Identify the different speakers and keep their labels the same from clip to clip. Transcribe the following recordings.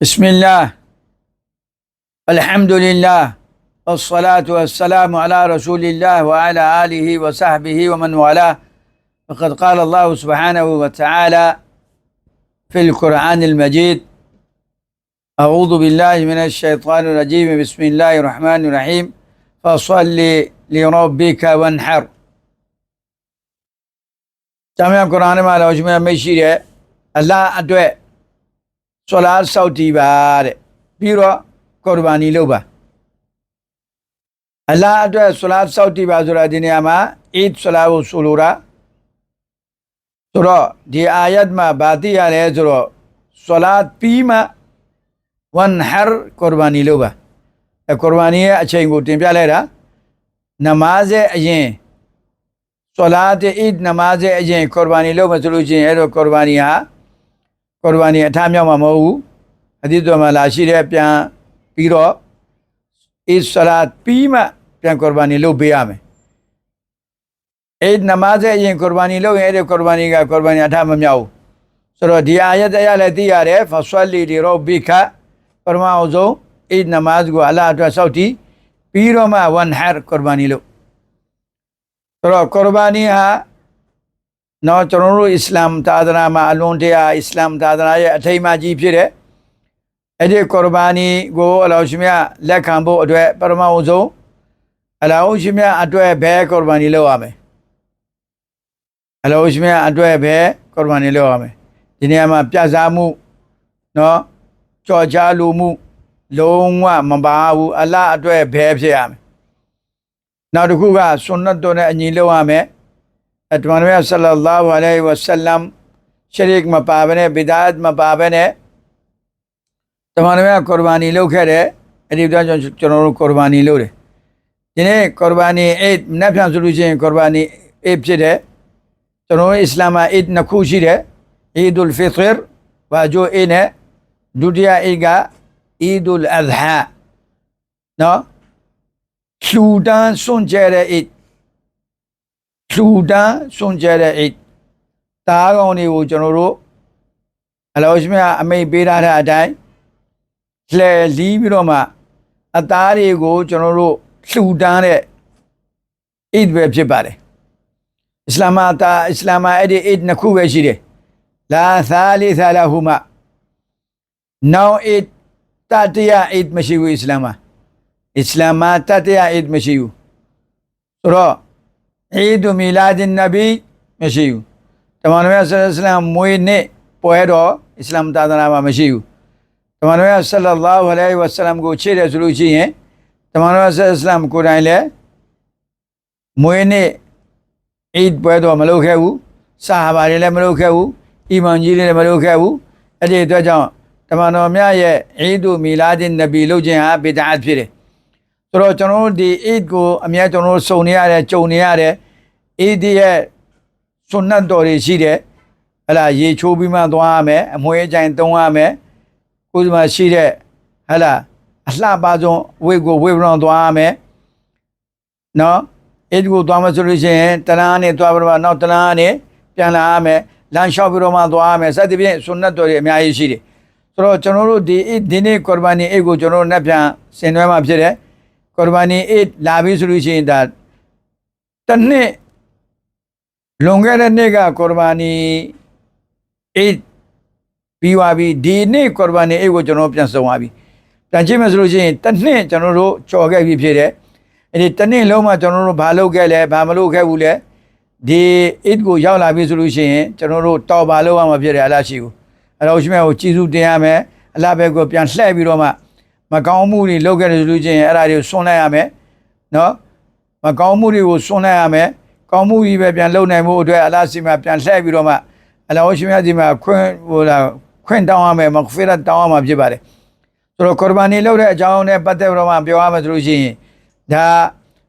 Speaker 1: بسم الله. الحمد لله. والصلاة والسلام على رسول الله وعلى آله وصحبه ومن والاه. فقد قال الله سبحانه وتعالى في القرآن المجيد أعوذ بالله من الشيطان الرجيم. بسم الله الرحمن الرحيم. فصل لربك وانحر. جامعة القرآن ما لوجمع مشيرة الله أدوه ဆွလာဆောက်တည်ပါတဲ့ပြီးတော့ကုရ်ဘာနီလုပ်ပါအလ္လာဟ်အတွက်ဆွလာဆောက်တည်ပါဆိုတာဒီနေရာမှာအစ်ဆွလာကိုဆိုလိုတာဆိုတော့ဒီအာယတ်မှာဗာတိရလဲဆိုတော့ဆွလာပြီးမှဝန်ဟ်ကုရ်ဘာနီလုပ်ပါအဲကုရ်ဘာနီရဲ့အချိန်ကိုတင်ပြလိုက်တာနမားရဲ့အရင်ဆလာတ်အီဒ်နမားရဲ့အရင်ကုရ်ဘာနီလုပ်မှဆိုလို့ချင်းအဲ့တော့ကုရ်ဘာနီဟာ ကုရ်ဘာနီအထားမြောက်မှာမဟုတ်ဘူးအဒီတော်မှာလာရှိတဲ့ပြန်ပြီးတော့အစ်ဆလာတ်ပြီးမှပြန်ကုရ်ဘာနီလုပ်ပေးရမယ်အီဒ်နမားရဲ့အရင်ကုရ်ဘာနီလုပ်ရင်အဲ့ဒီကုရ်ဘာနီကကုရ်ဘာနီအထားမမြောက်ဘူးဆိုတော့ဒီအာယတ်တရားလည်းသိရတယ်ဖဆွလီဒီရောဘီခပရမအောင်ဆုံးအီဒ်နမားကိုအလ္လာဟ်အတွက်စောက်တည်ပြီးတော့မှဝန်ဟ်ကုရ်ဘာနီလုပ်ဆိုတော့ကုရ်ဘာနီဟာ နော်ကျွန်တော်တို့အစ္စလာမ်သာသနာမှာအလွန်တရာအစ္စလာမ်သာသနာရဲ့အထိမ်းအမှတ်ကြီးဖြစ်တဲ့အဲ့ဒီကော်ဘာနီကိုအလောရှင်မြတ်လက်ခံဖို့အတွက်ပရမအောင်ဆုံးအလောရှင်မြတ်အတွက်ဘယ်ကော်ဘာနီလုပ်ရမလဲအလောရှင်မြတ်အတွက်ဘယ်ကော်ဘာနီလုပ်ရမလဲဒီနေရာမှာပြစားမှုနော်ကြော်ကြားလိုမှု လုံးဝမပါဘူးအလအတွက်ဘယ်ဖြစ်ရမလဲနောက်တစ်ခုကဆွန်နတ်တော်နဲ့အညီလုပ်ရမယ် အတမန်တော်ဆလလာဟူအလိုင်ဝဆလမ်ရှရိကမပါဘဲနဲ့ဘီဒါတ်မပါဘဲနဲ့တမန်တော်ကုရ်ဘာနီလုပ်ခဲ့တဲ့အဲ့ဒီတော့ကျွန်တော်တို့ကုရ်ဘာနီလုပ်တယ်ဒီနေ့ကုရ်ဘာနီအိတ်နတ်ပြန်ဆိုလို့ရှိရင်ကုရ်ဘာနီအိတ်ဖြစ်တဲ့ကျွန်တော်တို့အစ္စလာမ်မှာအိတ်နှစ်ခုရှိတယ်အီဒူလ်ဖီထရဝါဂျိုအိနဲ့ဒုတိယအိတ်ကအီဒူလ်အဒဟာနော်လှူဒန်းစွန့်ကြဲတဲ့အိတ် လှူဒန်းစွန့်ကြဲတဲ့အိတ်တားကောင်တွေကိုကျွန်တော်တို့အလောရှိမြတ်အမိတ်ပေးထားတဲ့အတိုင်းလှဲလီးပြီးတော့မှအသားတွေကိုကျွန်တော်တို့လှူဒန်းတဲ့အိတ်ပဲဖြစ်ပါတယ်အစ္စလာမတာအစ္စလာမအဲ့ဒီအိတ်နှစ်ခုပဲရှိတယ်လာသာလီသာလာဟူမနောက်အိတ်တတိယအိတ်မရှိဘူးအစ္စလာမ်မှာအစ္စလာမ်မှာတတရားအိဒ်မရှိဘူးဆိုတော့ အီဒ်မီလာဒင်နဗီမရှိဘူးတမန်တော်ဆလ္လာလမ်မွေးနေ့ပွဲတော်အစ္စလာမ်သာသနာမှာမရှိဘူးတမန်တော်ဆလ္လာလာဟူအလိုင်ဝဆလမ်ကိုချေတယ်ဆိုလို့ရှိရင်တမန်တော်ဆလ္လာလမ်ကိုယ်တိုင်လည်းမွေးနေ့အိဒ်ပွဲတော်မလုပ်ခဲ့ဘူးဆာဟာဘာတွေလည်းမလုပ်ခဲ့ဘူးအီမန်ကြီးတွေလည်းမလုပ်ခဲ့ဘူးအဲ့ဒီအတွက်ကြောင့်တမန်တော်မြတ်ရဲ့အီဒ်မီလာဒင်နဗီလုပ်ခြင်းဟာဘီဒအတ်ဖြစ်တယ် ဆိုတော့ကျွန်တော်တို့ဒီအိတ်ကိုအများကျွန်တော်တို့စုံနေရတယ်ကြုံနေရတယ်အိတ်ရဲ့ဆွန်နတ်တော်တွေရှိတယ်ဟလာရေချိုးပြီးမှသွားရမယ်အမွှေးအကြိုင်သုံးရမယ်ကိုယ်ဒီမှာရှိတဲ့ဟလာအလှပါဆုံးဝိတ်ကိုဝိတ်ပြောင်းသွားရမယ်နော်အိတ်ကိုသွားမှဆိုလို့ရှိရင်တလားနဲ့သွားပြီးတော့နောက်တလားနဲ့ပြန်လာရမယ်လမ်းလျှောက်ပြီးတော့မှသွားရမယ်စသဖြင့်ဆွန်နတ်တော်တွေအများကြီးရှိတယ်ဆိုတော့ကျွန်တော်တို့ဒီအိတ်ဒီနေ့ကုရ်ဘာနီအိတ်ကိုကျွန်တော်တို့နှစ်ပြန်ဆင်နွှဲမှာဖြစ်တယ် ကုရ်ဘာနီအိတ်လာပြီဆိုလို့ရှိရင်ဒါတစ်နှစ်လွန်ခဲ့တဲ့နှစ်ကကုရ်ဘာနီအိတ်ပြီးသွားပြီဒီနေ့ကုရ်ဘာနီအိတ်ကိုကျွန်တော်ပြန်ဆောင်သွားပြီပြန်ကြည့်မယ်ဆိုလို့ရှိရင်တစ်နှစ်ကျွန်တော်တို့ကြော်ခဲ့ပြီဖြစ်တယ်အဲ့ဒီတစ်နှစ်လုံးမှာကျွန်တော်တို့ဘာလုပ်ခဲ့လဲဘာမလုပ်ခဲ့ဘူးလဲဒီအိတ်ကိုရောက်လာပြီဆိုလို့ရှိရင်ကျွန်တော်တို့တော်ပါလို့ရမှာဖြစ်တယ်အလားရှိဘူးအဲ့တော့ရှိမဲ့ကိုကြည်စုတင်ရမယ်အလားဘက်ကိုပြန်လှည့်ပြီးတော့မှ မကောင်းမှုတွေလုပ်ခဲ့တယ်ဆိုလို့ချင်းအဲ့ဒါတွေကိုစွန့်လိုက်ရမယ်နော်မကောင်းမှုတွေကိုစွန့်လိုက်ရမယ်ကောင်းမှုကြီးပဲပြန်လုပ်နိုင်မှုအတွက်အလ္လာဟ်စီမှာပြန်လှည့်ပြီးတော့မှအလ္လာဟ်ရှင်မြတ်ဒီမှာခွင့်ဟိုလာခွင့်တောင်းရမယ်မဂ်ဖီရတ်တောင်းရမှာဖြစ်ပါတယ်ဆိုတော့ကုရ်ဘာနီလုပ်တဲ့အကြောင်းနဲ့ပတ်သက်ပြီးတော့မှပြောရမယ်ဆိုလို့ရှိရင်ဒါ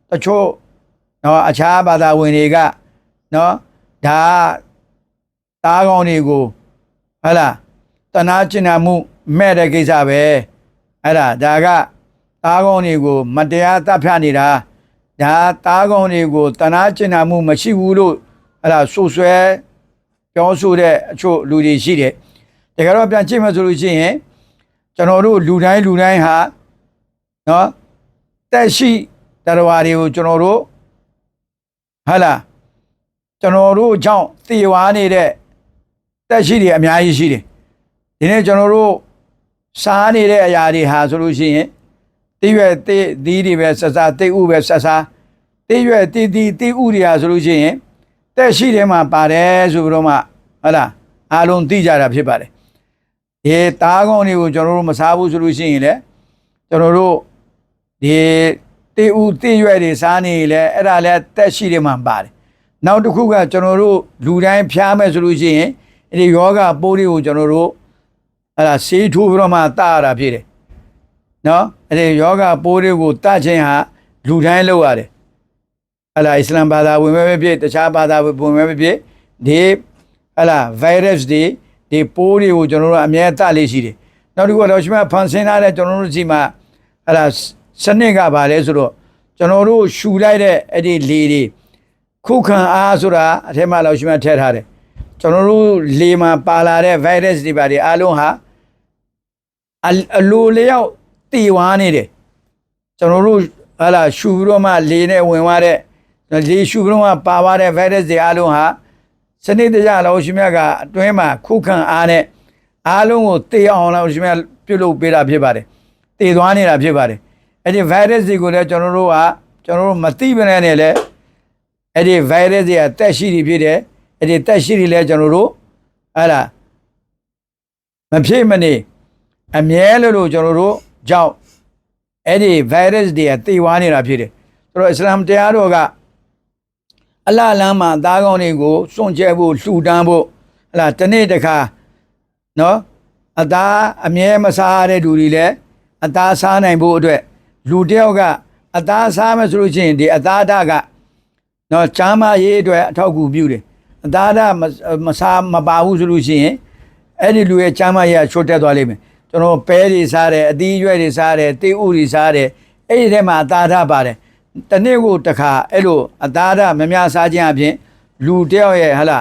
Speaker 1: တချို့နော်အခြားဘာသာဝင်တွေကနော်ဒါတားကောင်းတွေကိုဟဟလားတနာကျင်နာမှုမဲ့တဲ့ကိစ္စပဲ အဲ့ဒါဒါကသားကောင်းတွေကို မတရားတပ်ဖြတ်နေတာဒါသားကောင်းတွေကိုတနာကျင်နာမှုမရှိဘူးလို့အဲ့ဒါဆိုဆွဲပြောဆိုတဲ့အချို့လူတွေရှိတယ်တကယ်တော့ပြန်ကြည့်မှဆိုလို့ရှိရင်ကျွန်တော်တို့လူတိုင်းလူတိုင်းဟာနော်တက်ရှိတရားတွေကိုကျွန်တော်တို့ဟာလားကျွန်တော်တို့ကြောင့်သေဝါနေတဲ့တက်ရှိတွေအများကြီးရှိတယ်ဒီနေ့ကျွန်တော်တို့ စားနေတဲ့အရာတွေဟာဆိုလို့ရှိရင်တိရွက်တိသီးတွေပဲဆက်စားတိဥပဲဆက်စားတိရွက်တိသီးတိဥတွေဟာဆိုလို့ရှိရင်တက်ရှိထဲမှာပါတယ်ဆိုပြီးတော့မှဟာလားအားလုံးသိကြတာဖြစ်ပါတယ်ဒီတားကောင်းတွေကိုကျွန်တော်တို့မစားဘူးဆိုလို့ရှိရင်လည်းကျွန်တော်တို့ဒီတိဥတိရွက်တွေစားနေလေအဲ့ဒါလည်းတက်ရှိထဲမှာပါတယ်နောက်တစ်ခုကကျွန်တော်တို့လူတိုင်းဖျားမယ်ဆိုလို့ရှိရင်အဲ့ဒီယောဂပိုးတွေကိုကျွန်တော်တို့ အဲ့ဒါဆေးထိုးပြီးတော့မှတာရတာဖြစ်တယ်နော်အဲ့ဒီယောဂပိုးတွေကိုတတ်ခြင်းဟာလူတိုင်းလုပ်ရတယ်အဲ့ဒါအစ္စလမ်ဘာသာဝင်ပဲဖြစ်တခြားဘာသာဝင်ပဲဖြစ်ဒီအဲ့ဒါ virus တွေဒီပိုးတွေကိုကျွန်တော်တို့အမြဲတတ်လေးရှိတယ်နောက်တစ်ခုကတော့ရှင်မဖန်ဆင်းထားတဲ့ကျွန်တော်တို့စီမှာအဲ့ဒါစနစ်ကပါလဲဆိုတော့ကျွန်တော်တို့ရှူလိုက်တဲ့အဲ့ဒီလေတွေခုခံအားဆိုတာအထက်မှာလောက်ရှင်မထည့်ထားတယ်ကျွန်တော်တို့လေမှာပါလာတဲ့ virus တွေပါတွေအားလုံးဟာ အအလိုလျောက်တည်ဝါနေတယ်ကျွန်တော်တို့ဟာလာရှူပြီးတော့မှလေနဲ့ဝင်သွားတဲ့လေရှူပြီးတော့မှပါသွားတဲ့ virus တွေအားလုံးဟာစနစ်တကျလောက်ရှင်မြတ်ကအတွင်းမှာခုခံအားနဲ့အားလုံးကိုတည်အောင်လောက်ရှင်မြတ်ပြုတ်လုပ်ပေးတာဖြစ်ပါတယ်တည်သွားနေတာဖြစ်ပါတယ်အဲ့ဒီ virus တွေကိုလည်းကျွန်တော်တို့ကကျွန်တော်တို့မသိဘဲနဲ့လည်းအဲ့ဒီ virus တွေကတက်ရှိနေဖြစ်တယ်အဲ့ဒီတက်ရှိနေလဲကျွန်တော်တို့အဲ့ဒါမဖြစ်မနေ အမြဲလို့လို့ကျွန်တော်တို့ကြောင့်အဲ့ဒီ virus တွေကတည်ဝါနေတာဖြစ်တယ်ဆိုတော့အစ္စလာမ်တရားတော်ကအလလမ်းမှာသားကောင်းတွေကိုစွန့်ကြဲဖို့လှူဒန်းဖို့ဟလာတစ်နေ့တစ်ခါနော်အသားအမြဲမစားတဲ့လူတွေလည်းအသားစားနိုင်ဖို့အတွက်လူတယောက်ကအသားစားမယ်ဆိုလို့ရှိရင်ဒီအသားဓာတ်ကနော်ချမ်းမရေးအတွက်အထောက်အကူပြုတယ်အသားဓာတ်မစားမပါဘူးဆိုလို့ရှိရင်အဲ့ဒီလူရဲ့ချမ်းမရေးကချွတ်တက်သွားလိမ့်မယ် ကျွန်တော်ပဲတွေစားတယ်အသီးရွက်တွေစားတယ်တေးဥတွေစားတယ်အဲ့ဒီထဲမှာအသားဓာတ်ပါတယ်တနေ့ကိုတစ်ခါအဲ့လိုအသားဓာတ်မများစားခြင်းအပြင်လူတယောက်ရဲ့ဟလာ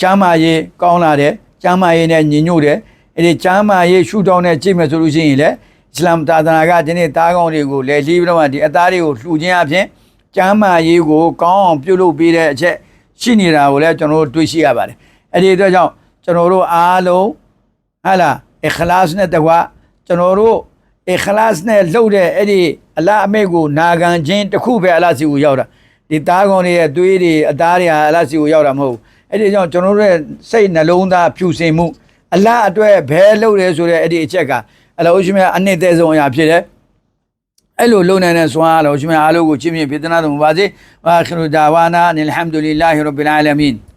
Speaker 1: ချမ်းမရေးကောင်းလာတယ်ချမ်းမရေးနဲ့ညင်ညွတ်တယ်အဲ့ဒီချမ်းမရေးရှုထောင်းနဲ့ကြည့်မယ်ဆိုလို့ရှိရင်လည်းအစ္စလာမ်သာသနာကဒီနေ့သားကောင်းတွေကိုလည်းလီးပြီးတော့မှဒီအသားတွေကိုလှူခြင်းအပြင်ကျမ်းမာရေးကိုကောင်းအောင်ပြုလုပ်ပေးတဲ့အချက်ရှိနေတာကိုလည်းကျွန်တော်တို့တွေ့ရှိရပါတယ်အဲ့ဒီအတွက်ကြောင့်ကျွန်တော်တို့အားလုံး ဟာလာအခလာစ်နဲ့တကွာကျွန်တော်တို့အခလာစ်နဲ့လှုပ်တဲ့အဲ့ဒီအလားအမိတ်ကိုနာခံခြင်းတစ်ခုပဲအလားစီကိုရောက်တာဒီသားကောင်တွေရဲ့သွေးတွေအသားတွေဟာအလားစီကိုရောက်တာမဟုတ်ဘူးအဲ့ဒီကြောင့်ကျွန်တော်တို့ရဲ့စိတ်နှလုံးသားဖြူစင်မှုအလားအတွက်ဘဲလှုပ်တယ်ဆိုတဲ့အဲ့ဒီအချက်ကအလောရှိမြအနှစ်သက်ဆုံးအရာဖြစ်တယ်အဲ့လိုလုံနိုင်တဲ့ဆွမ်းအားလို့ရှင်မအားလုံးကိုချီးမြှင့်ပေးသနာတော်မူပါစေ။ဝါခရူဒါဝါနာအလ်ဟမ်ဒူလ illah ရဘ်ဘီလ်အာလမင်။